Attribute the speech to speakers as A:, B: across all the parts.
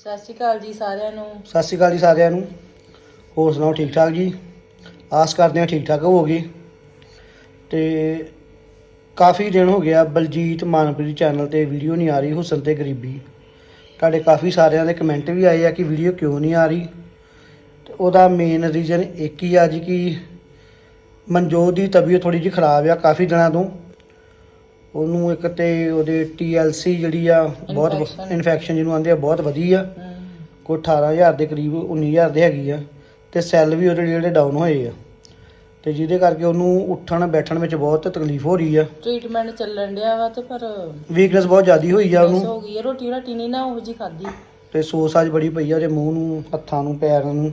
A: ਸਤਿ ਸ਼੍ਰੀ ਅਕਾਲ ਜੀ ਸਾਰਿਆਂ ਨੂੰ।
B: ਸਤਿ ਸ਼੍ਰੀ ਅਕਾਲ ਜੀ ਸਾਰਿਆਂ ਨੂੰ। ਹੋਰ ਸੁਣਾਓ, ਠੀਕ ਠਾਕ ਜੀ? ਆਸ ਕਰਦੇ ਹਾਂ ਠੀਕ ਠਾਕ ਹੋਵੋਗੇ। ਤੇ ਕਾਫੀ ਦਿਨ ਹੋ ਗਿਆ ਬਲਜੀਤ ਮਾਨਪ੍ਰੀਤ ਚੈਨਲ ਤੇ ਵੀਡੀਓ ਨਹੀਂ ਆ ਰਹੀ, ਹੁਸਨ ਤੇ ਗਰੀਬੀ। ਤੁਹਾਡੇ ਕਾਫੀ ਸਾਰਿਆਂ ਦੇ ਕਮੈਂਟ ਵੀ ਆਏ ਆ ਕਿ ਵੀਡੀਓ ਕਿਉਂ ਨਹੀਂ ਆ ਰਹੀ? ਤੇ ਉਹਦਾ ਮੇਨ ਰੀਜ਼ਨ ਇੱਕ ਹੀ ਆ ਜੀ ਕਿ ਮਨਜੋਤ ਦੀ ਤਬੀਅਤ ਥੋੜੀ ਜਿਹੀ ਖਰਾਬ ਆ ਕਾਫੀ ਦਿਨਾਂ ਤੋਂ। ਉਹਨੂੰ ਇੱਕ ਤੇ ਉਹਦੇ TLC ਜਿਹੜੀ ਆ ਬਹੁਤ
A: Infection.
B: ਇਨਫੈਕਸ਼ਨ ਜਿਹਨੂੰ ਆਂਦੇ ਆ ਬਹੁਤ ਵਧੀ ਆ ਕੋਈ 18000 ਦੇ ਕਰੀਬ 19000 ਦੇ ਹੈਗੀ ਆ। ਤੇ ਸੈੱਲ ਵੀ ਉਹਦੇ ਜਿਹੜੇ ਡਾਊਨ ਹੋਏ ਆ। ਤੇ ਜਿਹਦੇ ਕਰਕੇ ਉਹਨੂੰ ਉੱਠਣ ਬੈਠਣ ਵਿੱਚ ਬਹੁਤ ਤਕਲੀਫ ਹੋ ਰਹੀ ਆ।
A: ਟ੍ਰੀਟਮੈਂਟ ਚੱਲਣ ਡਿਆ ਵਾ ਤੇ ਪਰ
B: ਵੀਕਨੈਸ ਬਹੁਤ ਜ਼ਿਆਦੀ ਹੋਈ ਆ
A: ਮਿਸ
B: ਉਹਨੂੰ
A: ਹੋ ਗਈ ਆ, ਰੋਟੀ ਰਾਟੀ ਨਹੀਂ ਨਾ ਉਹ ਜੀ ਖਾਦੀ
B: ਤੇ ਸੋਸ ਅੱਜ ਬੜੀ ਪਈ ਆ ਉਹਦੇ ਮੂੰਹ ਨੂੰ ਹੱਥਾਂ ਨੂੰ ਪੈਰਾਂ ਨੂੰ।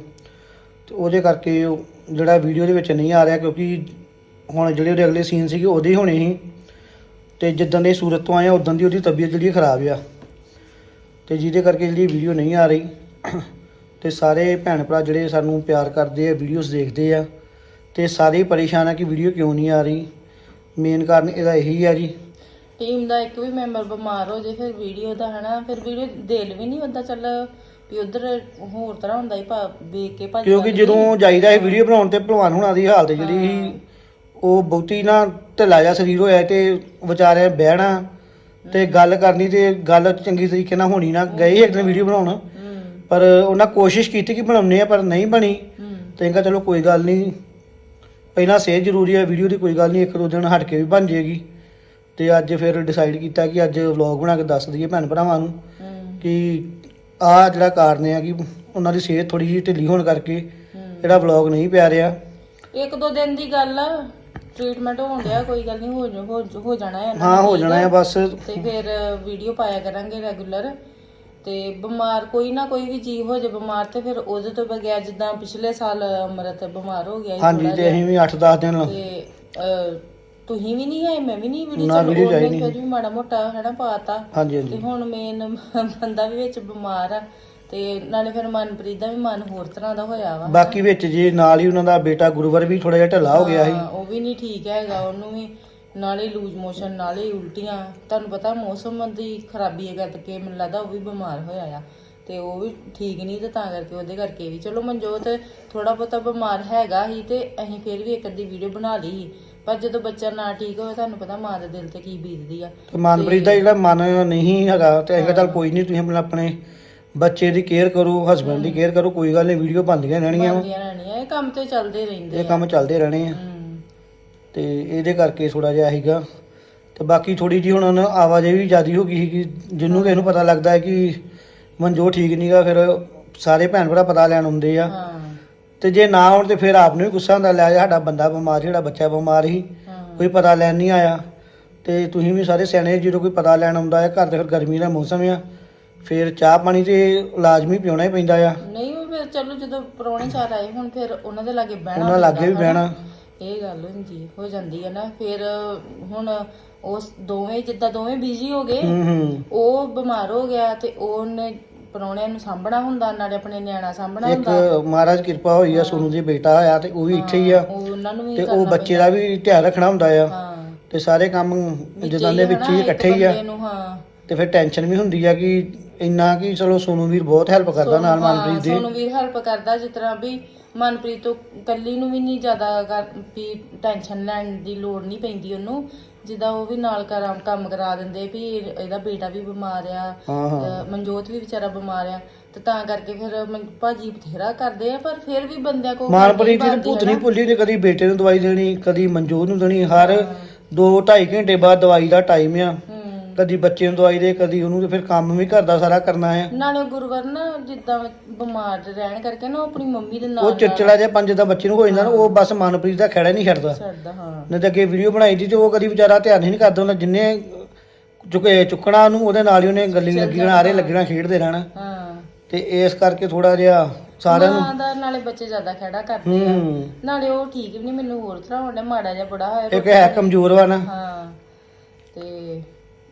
B: ਤੇ ਉਹਦੇ ਕਰਕੇ ਉਹ ਜਿਹੜਾ ਵੀਡੀਓ ਦੇ ਵਿੱਚ ਨਹੀਂ ਆ ਰਿਹਾ ਕਿਉਂਕਿ ਹੁਣ ਜਿਹੜੇ ਉਹਦੇ ਅਗਲੇ ਸੀਨ ਸੀਗੇ ਉਹਦੇ ਹੀ ਹੋਣੇ ਸੀ। ਤੇ ਜਿੱਦਾਂ ਦੇ ਸੂਰਤ ਤੋਂ ਆਏ ਆ ਉਦਾਂ ਦੀ ਉਹਦੀ ਤਬੀਅਤ ਜਿਹੜੀ ਖਰਾਬ ਆ। ਤੇ ਜਿਹਦੇ ਕਰਕੇ ਜਿਹੜੀ ਵੀਡੀਓ ਨਹੀਂ ਆ ਰਹੀ ਤੇ ਸਾਰੇ ਭੈਣ ਭਰਾ ਜਿਹੜੇ ਸਾਨੂੰ ਪਿਆਰ ਕਰਦੇ ਆ ਵੀਡੀਓਜ਼ ਦੇਖਦੇ ਆ ਤੇ ਸਾਰੇ ਪਰੇਸ਼ਾਨ ਆ ਕਿ ਵੀਡੀਓ ਕਿਉਂ ਨਹੀਂ ਆ ਰਹੀ। ਮੇਨ ਕਾਰਨ ਇਹਦਾ ਇਹੀ ਆ ਜੀ।
A: ਟੀਮ ਦਾ ਇੱਕ ਵੀ ਮੈਂਬਰ ਬਿਮਾਰ ਹੋ ਜੇ ਫਿਰ ਵੀਡੀਓ ਦਾ ਹਨਾ ਫਿਰ ਵੀਡੀਓ ਦਿਲ ਵੀ ਨਹੀਂ ਹੁੰਦਾ ਚੱਲ ਵੀ ਉਧਰ ਹੋਰ ਤਰ੍ਹਾਂ ਹੁੰਦਾ ਹੀ ਭਾ ਵੇਖ ਕੇ ਭੱਜ
B: ਕਿਉਂਕਿ
A: ਜਾਂਦੀ।
B: ਜਦੋਂ ਜਾਈਦਾ ਇਹ ਵੀਡੀਓ ਬਣਾਉਣ ਤੇ ਭਲਵਾਨ ਹੁਣਾਂ ਦੀ ਹਾਲਤ ਜਿਹੜੀ ਸੀ ਉਹ ਬਹੁਤੀ ਨਾ ਢਿੱਲਾ ਜਿਹਾ ਸਰੀਰ ਹੋਇਆ ਤੇ ਵਿਚਾਰੇ ਬਹਿਣਾ ਤੇ ਗੱਲ ਕਰਨੀ ਤੇ ਗੱਲ ਚੰਗੀ ਤਰੀਕੇ ਨਾਲ ਹੋਣੀ ਨਾ ਗਏ ਇੱਕ ਦਿਨ ਵੀਡੀਓ ਬਣਾਉਣ। ਪਰ ਉਹਨਾਂ ਕੋਸ਼ਿਸ਼ ਕੀਤੀ ਕਿ ਬਣਾਉਣੇ ਆ ਪਰ ਨਹੀਂ ਬਣੀ। ਤੇ ਕਿਹਾ ਚਲੋ ਕੋਈ ਗੱਲ ਨਹੀਂ। ਪਹਿਲਾਂ ਸਿਹਤ ਜ਼ਰੂਰੀ ਹੈ ਵੀਡੀਓ ਦੀ ਕੋਈ ਗੱਲ ਨਹੀਂ ਇੱਕ ਦੋ ਦਿਨ ਹਟ ਕੇ ਵੀ ਬਣ ਜੇਗੀ ਤੇ ਅੱਜ ਫਿਰ ਡਿਸਾਈਡ ਕੀਤਾ ਕਿ ਅੱਜ ਵਲੌਗ ਬਣਾ ਕੇ ਦੱਸ ਦਈਏ ਭੈਣ ਭਰਾਵਾਂ ਨੂੰ ਕਿ ਆਹ ਜਿਹੜਾ ਕਾਰਨ ਹੈ ਕਿ ਉਹਨਾਂ ਦੀ ਸਿਹਤ ਥੋੜੀ ਜਿਹੀ ਢਿੱਲੀ ਹੋਣ ਕਰਕੇ ਜਿਹੜਾ ਵਲੌਗ ਨਹੀਂ ਪਿਆ ਰਿਹਾ।
A: ਇੱਕ ਦੋ ਦਿਨ ਦੀ ਗੱਲ ਆ। ਟ੍ਰੀਟਮੈਂਟ ਹੋਣ ਡਿਆ ਕੋਈ ਗੱਲ ਨਹੀਂ ਹੋ ਜਾ- ਹੋ ਜਾ- ਹੋ ਜਾਣਾ ਹੈ
B: ਹਾਂ ਹੋ ਜਾਣਾ ਹੈ ਬਸ।
A: ਤੇ ਫਿਰ ਵੀਡੀਓ ਪਾਇਆ ਕਰਾਂਗੇ ਰੈਗੂਲਰ ਤੇ ਬਿਮਾਰ ਕੋਈ ਨਾ ਕੋਈ ਵੀ ਜੀਵ ਹੋ ਜੇ ਬਿਮਾਰ ਤੇ ਫਿਰ ਉਹਦੇ ਤੋਂ ਬਗੈਰ ਜਿੱਦਾਂ ਪਿਛਲੇ ਸਾਲ ਅਮਰਤ ਬਿਮਾਰ ਹੋ ਗਿਆ ਸੀ
B: ਹਾਂਜੀ
A: ਥੋੜ੍ਹਾ
B: ਤੇ। ਅਸੀਂ ਵੀ 8-10 ਦਿਨ
A: ਤੇ ਅਹ, ਤੁਸੀਂ ਵੀ ਨਹੀਂ ਆਏ ਮੈਂ ਵੀ ਨਹੀਂ ਵੀਡੀਓ
B: ਨਾ, video ਚਾਹੀ ਨਹੀਂ।
A: ਫਿਰ ਵੀ ਮਾੜਾ ਮੋਟਾ ਹਨਾ ਪਾਤਾ
B: ਹਾਂਜੀ
A: ਤੇ
B: ਹਾਂਜੀ
A: ਹੁਣ ਮੇਨ ਬੰਦਾ ਵੀ ਵਿੱਚ ਬਿਮਾਰ ਆ। ਤੇ ਨਾਲੇ ਫਿਰ ਮਨਪ੍ਰੀਤ ਦਾ ਵੀ ਮਨ ਹੋਰ ਤਰ੍ਹਾਂ ਦਾ ਹੋਇਆ ਵਾ।
B: ਬਾਕੀ ਵਿੱਚ ਜੇ ਨਾਲ ਹੀ ਉਹਨਾਂ ਦਾ ਬੇਟਾ ਗੁਰੂਵਰ ਵੀ ਥੋੜਾ ਜਿਹਾ ਢਿੱਲਾ ਹੋ ਗਿਆ ਸੀ।
A: ਹਾਂ, ਉਹ ਵੀ ਨਹੀਂ ਠੀਕ ਹੈਗਾ ਉਹਨੂੰ ਵੀ ਨਾਲੇ ਲੂਜ਼ ਮੋਸ਼ਨ ਨਾਲੇ ਉਲਟੀਆਂ। ਤੁਹਾਨੂੰ ਪਤਾ ਮੌਸਮ ਦੀ ਖਰਾਬੀ ਕਰਕੇ ਮੈਨੂੰ ਲੱਗਦਾ ਉਹ ਵੀ ਬਿਮਾਰ ਹੋਇਆ ਆ। ਤੇ ਉਹ ਵੀ ਠੀਕ ਨਹੀਂ ਤੇ ਤਾਂ ਕਰਕੇ ਉਹਦੇ ਕਰਕੇ ਵੀ। ਚਲੋ ਮਨਜੋਤ ਥੋੜਾ ਬਹੁਤਾ ਬਿਮਾਰ ਹੈਗਾ ਹੀ ਤੇ ਅਸੀਂ ਫਿਰ ਵੀ ਇੱਕ ਅੱਧੀ ਵੀਡੀਓ ਬਣਾ ਲਈ ਸੀ। ਪਰ ਜਦੋਂ ਬੱਚਾ ਨਾ ਠੀਕ ਹੋਵੇ ਤੁਹਾਨੂੰ ਪਤਾ ਮਾਂ ਦੇ ਦਿਲ ਤੇ ਕੀ ਬੀਤਦੀ ਆ।
B: ਤੇ ਮਨਪ੍ਰੀਤ ਦਾ ਜਿਹੜਾ ਮਨ ਨਹੀਂ ਹੈਗਾ ਤੇ ਅਸੀਂ ਕਿਹਾ ਚੱਲ ਕੋਈ ਨਹੀਂ ਤੁਸੀਂ ਆਪਣਾ ਆਪਣੇ ਬੱਚੇ ਦੀ ਕੇਅਰ ਕਰੋ ਹਸਬੰਡ ਦੀ ਕੇਅਰ ਕਰੋ ਕੋਈ ਗੱਲ ਨਹੀਂ ਵੀਡੀਓ ਬਣਦੀਆਂ ਰਹਿਣੀਆਂ। ਵਾਂ।
A: ਰਹਿਣੀਆਂ ਇਹ ਕੰਮ ਤੇ ਚੱਲਦੇ ਰਹਿੰਦੇ
B: ਇਹ ਕੰਮ ਚੱਲਦੇ ਰਹਿਣੇ ਆ।
A: ਹਮ,
B: ਤੇ ਇਹਦੇ ਕਰਕੇ ਥੋੜਾ ਜਿਹਾ ਸੀਗਾ। ਤੇ ਬਾਕੀ ਥੋੜੀ ਜੀ ਹੁਣ ਆਵਾਜਾਈ ਵੀ ਜ਼ਿਆਦੀ ਹੋ ਗਈ ਸੀ ਕਿ ਜਿਹਨੂੰ ਕਿਸੇ ਨੂੰ ਪਤਾ ਲੱਗਦਾ ਹੈ ਕਿ ਮਨਜੋ ਠੀਕ ਨਹੀਂਗਾ ਫਿਰ ਸਾਰੇ ਭੈਣ ਭਰਾ ਪਤਾ ਲੈਣ ਆਉਂਦੇ ਆ।
A: ਹਾਂ।
B: ਤੇ ਜੇ ਨਾ ਆਉਣ ਤੇ ਫਿਰ ਆਪ ਨੂੰ ਵੀ ਗੁੱਸਾ ਹੁੰਦਾ ਲੈ ਜਾ ਸਾਡਾ ਬੰਦਾ ਬਿਮਾਰ ਜਿਹੜਾ ਬੱਚਾ ਬਿਮਾਰ ਸੀ
A: ਹਾਂ।
B: ਕੋਈ ਪਤਾ ਲੈਣ ਨਹੀਂ ਆਇਆ। ਤੇ ਤੁਸੀਂ ਵੀ ਸਾਰੇ ਸਿਆਣੇ ਜਦੋਂ ਕੋਈ ਪਤਾ ਲੈਣ ਆਉਂਦਾ ਹੈ ਘਰ ਤੇ ਫਿਰ ਗਰਮੀ ਦਾ ਮੌਸਮ ਆ। ਫਿਰ ਚਾਹ ਪਾਣੀ ਤੇ ਲਾਜ਼ਮੀ ਪਿਉਣਾ ਹੀ ਪੈਂਦਾ ਆ।
A: ਨਹੀਂ ਉਹ ਫਿਰ ਚਲੋ ਜਦੋਂ ਪ੍ਰਾਹੁਣੇ ਚਾਰ ਆਏ ਹੁਣ ਫਿਰ ਉਹਨਾਂ ਦੇ ਲਾਗੇ ਬਹਿਣਾ
B: ਉਹਨਾਂ ਲਾਗੇ ਵੀ
A: ਪੈਂਦਾ।
B: ਬਹਿਣਾ।
A: ਇਹ ਗੱਲ ਹੁੰਦੀ ਹੋ ਜਾਂਦੀ ਹੈ ਨਾ। ਫਿਰ ਹੁਣ ਉਸ ਦੋਵੇਂ ਜਿੱਦਾਂ ਦੋਵੇਂ ਬਿਜ਼ੀ ਹੋ ਗਏ
B: ਹੂੰ ਹੂੰ।
A: ਉਹ ਬਿਮਾਰ ਹੋ ਗਿਆ ਤੇ ਉਹਨੇ ਪ੍ਰਾਹੁਣਿਆਂ ਨੂੰ ਸਾਂਭਣਾ ਹੁੰਦਾ ਨਾਲੇ ਆਪਣੇ ਨਿਆਣਾ ਸਾਂਭਣਾ
B: ਇੱਕ
A: ਹੁੰਦਾ।
B: ਮਹਾਰਾਜ ਕਿਰਪਾ ਹੋਈ ਆ ਸੋਨੂ ਦੀ ਬੇਟਾ ਹੋਇਆ ਤੇ ਉਹ ਵੀ ਇੱਥੇ ਹੀ ਆ।
A: ਉਹ ਉਹਨਾਂ ਨੂੰ ਵੀ
B: ਤੇ ਉਹ
A: ਕਰਨਾ
B: ਬੱਚੇ ਦਾ ਵੀ ਧਿਆਨ ਰੱਖਣਾ ਹੁੰਦਾ ਆ।
A: ਹਾਂ।
B: ਤੇ ਸਾਰੇ ਕੰਮ
A: ਵਿੱਚੇ
B: ਜਿੱਦਾਂ ਦੇ ਵਿੱਚ ਹੀ
A: ਇੱਕ
B: ਇਕੱਠੇ ਹੀ ਆ।
A: ਬੰਦੇ ਨੂੰ ਹਾਂ।
B: ਤੇ ਫਿਰ ਟੈਨਸ਼ਨ ਵੀ ਹੁੰਦੀ ਆ ਕਿ ਇੰਨਾ ਕਿ ਚਲੋ ਸੋਨੂ ਵੀਰ ਬਹੁਤ ਹੈਲਪ ਕਰਦਾ ਨਾਲ ਮਨਪ੍ਰੀਤ
A: ਹਾਂ, ਸੋਨੂੰ
B: ਦੀ।
A: ਵੀਰ ਹੈਲਪ ਕਰਦਾ ਜਿਸ ਤਰ੍ਹਾਂ ਵੀ ਮਨਪ੍ਰੀਤ ਤੋਂ ਕੱਲੀ ਨੂੰ ਵੀ ਨਹੀਂ ਜ਼ਿਆਦਾ ਕਰ- ਵੀ ਟੈਨਸ਼ਨ ਲੈਣ ਦੀ ਲੋੜ ਨਹੀਂ ਪੈਂਦੀ ਉਹਨੂੰ। ਜਿੱਦਾਂ ਉਹ ਵੀ ਨਾਲ ਕਰਾਂ ਕੰਮ ਕਰਾ ਦਿੰਦੇ ਵੀ ਇਹਦਾ ਬੇਟਾ ਵੀ ਬਿਮਾਰ ਆ
B: ਹਾਂ ਹਾਂ।
A: ਅਹ ਮਨਜੋਤ ਵੀ ਵਿਚਾਰਾ ਬਿਮਾਰ ਆ। ਤੇ ਤਾਂ ਕਰਕੇ ਫਿਰ ਮਨ- ਭਾਜੀ ਬਥੇਰਾ ਕਰਦੇ ਆ ਪਰ ਫਿਰ ਵੀ ਬੰਦਿਆਂ ਕੋਲ
B: ਮਾਨਪ੍ਰੀਤ ਦੀ ਭੂਤ ਨਹੀਂ ਭੁੱਲੀ ਤੇ ਕਦੀ ਬੇਟੇ ਨੂੰ ਦਵਾਈ ਦੇਣੀ ਕਦੀ ਮਨਜੋਤ ਨੂੰ ਦੇਣੀ ਹਰ 2-2.5 ਘੰਟੇ ਬਾਅਦ ਦਵਾਈ ਦਾ ਟਾਈਮ ਆ। ਕਦੀ ਬੱਚੇ ਨੂੰ ਦਵਾਈ ਦੇ ਕਦੀ ਉਹਨੂੰ ਤੇ ਫਿਰ ਕੰਮ ਵੀ ਘਰ ਦਾ ਸਾਰਾ ਕਰਨਾ ਆ।
A: ਨਾਲੇ ਉਹ ਗੁਰਵਰ ਨਾ ਜਿੱਦਾਂ ਬਿਮਾਰ ਰਹਿਣ ਕਰਕੇ ਨਾ ਉਹ ਆਪਣੀ ਮੰਮੀ ਦੇ
B: ਉਹ
A: ਨਾਲ
B: ਚਿੜਚਿੜਾ ਜਿਹਾ ਪੰਜ ਦਾ ਬੱਚੇ ਨੂੰ ਹੋ ਜਾਂਦਾ ਨਾ ਉਹ ਬਸ ਮਨਪ੍ਰੀਤ ਦਾ ਖੜਾ ਨਹੀਂ ਛੱਡਦਾ।
A: ਛੱਡਦਾ ਹਾਂ।
B: ਨਹੀਂ ਤਾਂ ਅੱਗੇ ਵੀਡੀਓ ਬਣਾਈ ਦੀ ਤੇ ਉਹ ਕਦੀ ਵਿਚਾਰਾ ਧਿਆਨ ਹੀ ਨਹੀਂ ਕਰਦਾ ਉਹਨਾਂ ਜਿੰਨੇ ਚੁੱਕੇ ਚੁੱਕਣਾ ਉਹਨੂੰ ਉਹਦੇ ਨਾਲ ਹੀ ਉਹਨੇ ਗੱਲੀ ਲੱਗੀ ਜਾਣਾ ਆਰੇ ਲੱਗਣਾ ਖੇਡਦੇ ਰਹਿਣਾ।
A: ਹਾਂ।
B: ਤੇ ਇਸ ਕਰਕੇ ਥੋੜਾ ਜਿਹਾ ਸਾਰਿਆਂ ਨੂੰ
A: ਮਾਂ ਦਾ ਨਾਲੇ ਬੱਚੇ ਜ਼ਿਆਦਾ ਖੜਾ ਕਰਦੇ ਆ।
B: ਹੂੰ।
A: ਨਾਲੇ ਉਹ ਠੀਕ ਵੀ ਨਹੀਂ ਮੈਨੂੰ ਹੋਰ ਤਰ੍ਹਾਂ ਹੁੰਦਾ ਮਾੜਾ ਜਿਹਾ ਬੜਾ ਹੋਇਆ
B: ਇੱਕ ਹੈ ਕਮਜ਼ੋਰ ਵਾ ਨਾ।
A: ਹਾਂ।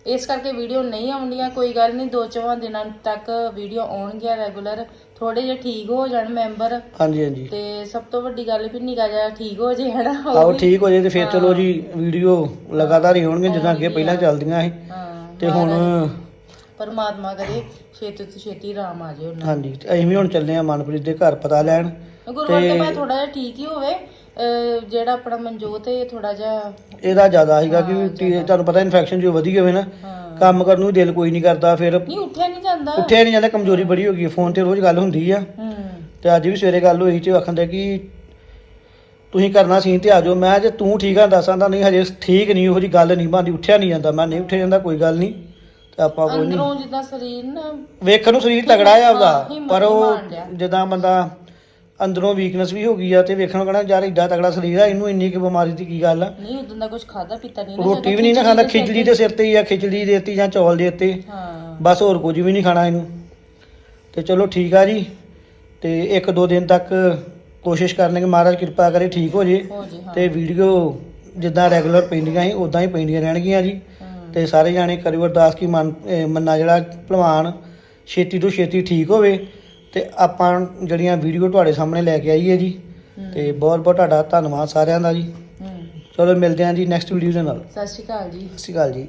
A: ਇਸ ਕਰਕੇ ਵੀਡੀਓ ਨਹੀਂ ਆਉਂਦੀਆਂ ਕੋਈ ਗੱਲ ਨਹੀਂ ਦੋ ਚੌਹਾਂ ਦਿਨਾਂ ਤੱਕ ਵੀਡੀਓ ਆਉਣਗੀਆਂ ਰੈਗੂਲਰ ਥੋੜੇ ਜਿਹਾ ਠੀਕ ਹੋ ਜਾਣ ਮੈਂਬਰ
B: ਹਾਂਜੀ ਹਾਂਜੀ।
A: ਤੇ ਸਭ ਤੋਂ ਵੱਡੀ ਗੱਲ ਵੀ ਨਿਕਾ ਜਿਹਾ ਠੀਕ ਹੋ ਜੇ ਹਨਾ?
B: ਆਓ ਠੀਕ ਹੋ ਜੇ ਤੇ ਫਿਰ ਚਲੋ ਜੀ ਵੀਡੀਓ ਲਗਾਤਾਰ ਹੀ ਹੋਣਗੇ ਜਿੱਦਾਂ ਅੱਗੇ ਪਹਿਲਾਂ ਚੱਲਦੀਆਂ ਸੀ। ਤੇ ਹੁਣ
A: ਪਰਮਾਤਮਾ ਕਰੇ ਛੇਤੀ ਤੋਂ ਛੇਤੀ ਆਰਾਮ ਆ ਜਾਏ ਉਹਨਾਂ
B: ਹਾਂਜੀ ਅਸੀਂ ਵੀ ਹੁਣ ਚੱਲੇ ਆ ਮਨਪ੍ਰੀਤ ਦੇ ਘਰ ਪਤਾ ਲੈਣ।
A: ਗੁਰਵਰ
B: ਤੇ-
A: ਮੈਂ ਥੋੜਾ ਜਿਹਾ ਠੀਕ ਹੀ ਹੋਵੇ ਜਿਹੜਾ ਆਪਣਾ ਮਨਜੋਤ ਹੈ ਥੋੜਾ ਜਿਹਾ
B: ਇਹਦਾ ਜ਼ਿਆਦਾ ਸੀਗਾ ਕਿ ਤੁਹਾਨੂੰ ਪਤਾ ਇਨਫੈਕਸ਼ਨ ਜੋ ਵਧੀ ਹੋਵੇ ਨਾ ਕੰਮ ਕਰਨ ਨੂੰ ਦਿਲ ਕੋਈ ਨਹੀਂ ਕਰਦਾ ਫਿਰ
A: ਨਹੀਂ ਉੱਠਿਆ ਨਹੀਂ ਜਾਂਦਾ।
B: ਉੱਠਿਆ ਨਹੀਂ ਜਾਂਦਾ ਕਮਜ਼ੋਰੀ ਬੜੀ ਹੋ ਗਈ ਫੋਨ ਤੇ ਰੋਜ਼ ਗੱਲ ਹੁੰਦੀ ਆ। ਤੇ ਅੱਜ ਵੀ ਸਵੇਰੇ ਗੱਲ ਹੋਈ ਤੇ ਆਖਣ ਦੇ ਕਿ ਤੁਸੀਂ ਕਰਨਾ ਸੀ ਤੇ ਆ ਜਾਓ। ਮੈਂ ਜੇ ਤੂੰ ਠੀਕ ਆ ਦੱਸਾਂ ਤਾਂ ਨਹੀਂ ਹਜੇ ਠੀਕ ਨਹੀਂ ਉਹੋ ਜੀ ਗੱਲ ਨਹੀਂ ਬਣਦੀ ਉੱਠਿਆ ਨਹੀਂ ਜਾਂਦਾ। ਮੈਂ ਨਹੀਂ ਉੱਠਿਆ ਜਾਂਦਾ ਕੋਈ ਗੱਲ ਨਹੀਂ। ਤੇ ਆਪਾਂ ਕੋਈ ਨਹੀਂ।
A: ਅੰਦਰੋਂ ਜਿੱਦਾਂ ਸਰੀਰ ਨਾ
B: ਵੇਖਣ ਨੂੰ ਸਰੀਰ ਤਗੜਾ ਆ ਉਹਦਾ ਪਰ ਉਹ। ਜਿੱਦਾਂ ਬੰਦਾ ਅੰਦਰੋਂ ਵੀਕਨੈਸ ਵੀ ਹੋ ਗਈ ਆ ਤੇ ਵੇਖਣ ਨੂੰ ਕਹਣਾ ਯਾਰ ਏਡਾ ਤਗੜਾ ਸਰੀਰ ਆ ਇਹਨੂੰ ਇੰਨੀ ਕਿ ਬਿਮਾਰੀ ਦੀ ਕੀ ਗੱਲ ਆ?
A: ਨਹੀਂ ਉਦੋਂ ਦਾ ਕੁਝ ਖਾਦਾ ਪੀਤਾ ਨਹੀਂ ਨਾ
B: ਰੋਟੀ ਵੀ ਨਹੀਂ ਨਾ ਖਾਂਦਾ ਖਿਚੜੀ ਦੇ ਸਿਰ ਤੇ ਹੀ ਆ ਖਿਚੜੀ ਦੇਤੀ ਜਾਂ ਚੌਲ ਦੇਤੇ।
A: ਹਾਂ।
B: ਬਸ ਹੋਰ ਕੁਝ ਵੀ ਨਹੀਂ ਖਾਣਾ ਇਹਨੂੰ। ਤੇ ਚਲੋ ਠੀਕ ਆ ਜੀ। ਤੇ ਇੱਕ ਦੋ ਦਿਨ ਤੱਕ ਕੋਸ਼ਿਸ਼ ਕਰਨੇ ਕਿ ਮਹਾਰਾਜ ਕਿਰਪਾ ਕਰੇ ਠੀਕ ਹੋ ਜੇ। ਤੇ ਵੀਡੀਓ ਜਿੱਦਾਂ ਰੈਗੂਲਰ ਪੈਂਦੀਆਂ ਸੀ ਉਦਾਂ ਹੀ ਪੈਂਦੀਆਂ ਰਹਿਣਗੀਆਂ ਜੀ। ਤੇ ਸਾਰੇ ਜਾਣੇ ਕਰਿਓ ਅਰਦਾਸ ਕੀ ਮੰਨਾ ਜਿਹੜਾ ਭਲਵਾਨ ਛੇਤੀ ਤੋਂ ਛੇਤੀ ਠੀਕ ਹੋਵੇ। ਤੇ ਆਪਾਂ ਜਿਹੜੀਆਂ ਵੀਡੀਓ ਤੁਹਾਡੇ ਸਾਹਮਣੇ ਲੈ ਕੇ ਆਈਏ ਜੀ
A: ਹੂੰ।
B: ਤੇ ਬਹੁਤ ਬਹੁਤ ਤੁਹਾਡਾ ਧੰਨਵਾਦ ਸਾਰਿਆਂ ਦਾ ਜੀ। ਚਲੋ ਮਿਲਦੇ ਹਾਂ ਜੀ ਨੈਕਸਟ ਵੀਡੀਓ ਦੇ ਨਾਲ।
A: ਸਤਿ ਸ਼੍ਰੀ ਅਕਾਲ ਜੀ।
B: ਸਤਿ ਸ਼੍ਰੀ ਅਕਾਲ ਜੀ।